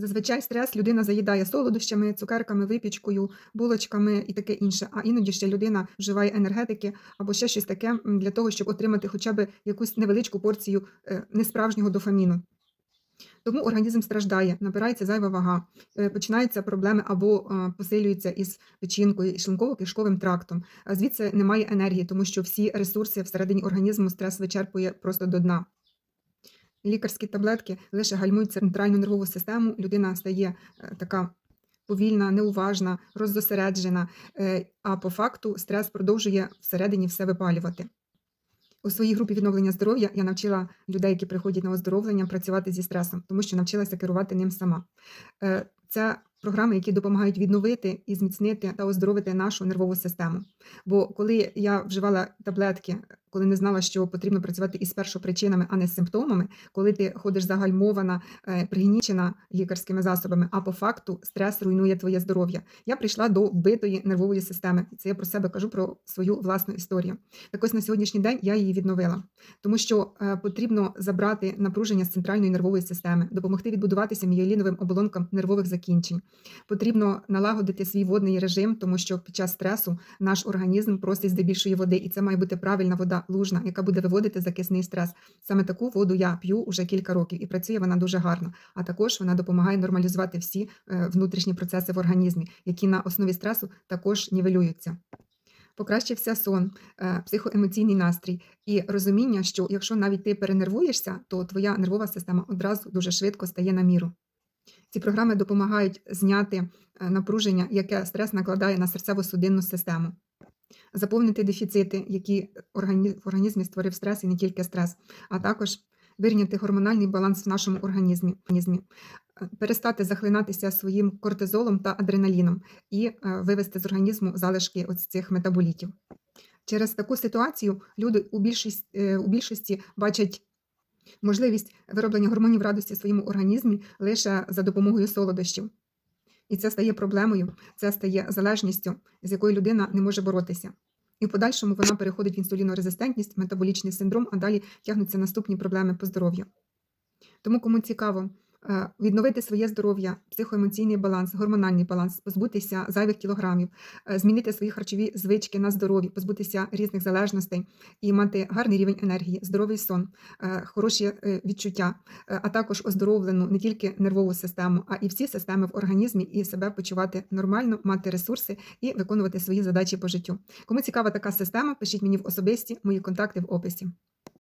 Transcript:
Зазвичай стрес людина заїдає солодощами, цукерками, випічкою, булочками і таке інше. А іноді ще людина вживає енергетики або ще щось таке для того, щоб отримати хоча б якусь невеличку порцію е, несправжнього дофаміну. Тому організм страждає, набирається зайва вага, е, починаються проблеми або е, посилюються із печінкою і шлунково-кишковим трактом. Звідси немає енергії, тому що всі ресурси всередині організму стрес вичерпує просто до дна. Лікарські таблетки лише гальмують центральну нервову систему, людина стає е, така повільна, неуважна, роззосереджена, е, а по факту стрес продовжує всередині все випалювати. У своїй групі відновлення здоров'я я навчила людей, які приходять на оздоровлення, працювати зі стресом, тому що навчилася керувати ним сама. Це програми, які допомагають відновити і зміцнити та оздоровити нашу нервову систему. Бо коли я вживала таблетки, коли не знала, що потрібно працювати із першопричинами, а не з симптомами, коли ти ходиш загальмована, е, пригнічена лікарськими засобами, а по факту стрес руйнує твоє здоров'я. Я прийшла до вбитої нервової системи. Це я про себе кажу про свою власну історію. Так ось на сьогоднішній день я її відновила, тому що е, потрібно забрати напруження з центральної нервової системи, допомогти відбудуватися мієліновим оболонкам нервових закінчень. Потрібно налагодити свій водний режим, тому що під час стресу наш організм просить здебільшої води, і це має бути правильна вода, лужна, яка буде виводити закисний стрес. Саме таку воду я п'ю уже кілька років, і працює вона дуже гарно. А також вона допомагає нормалізувати всі е, внутрішні процеси в організмі, які на основі стресу також нівелюються. Покращився сон, е, психоемоційний настрій і розуміння, що якщо навіть ти перенервуєшся, то твоя нервова система одразу дуже швидко стає на міру. Ці програми допомагають зняти е, напруження, яке стрес накладає на серцево-судинну систему, заповнити дефіцити, які в організмі створив стрес і не тільки стрес, а також вирівняти гормональний баланс в нашому організмі, е, перестати захлинатися своїм кортизолом та адреналіном і е, вивести з організму залишки цих метаболітів. Через таку ситуацію люди у, більшість, е, у більшості бачать можливість вироблення гормонів радості в своєму організмі лише за допомогою солодощів. І це стає проблемою, це стає залежністю, з якою людина не може боротися. І в подальшому вона переходить в інсулінорезистентність, метаболічний синдром, а далі тягнуться наступні проблеми по здоров'ю. Тому, кому цікаво відновити своє здоров'я, психоемоційний баланс, гормональний баланс, позбутися зайвих кілограмів, е, змінити свої харчові звички на здорові, позбутися різних залежностей і мати гарний рівень енергії, здоровий сон, е, хороші е, відчуття, е, а також оздоровлену не тільки нервову систему, а і всі системи в організмі, і себе почувати нормально, мати ресурси і виконувати свої задачі по життю. Кому цікава така система, пишіть мені в особисті, мої контакти в описі.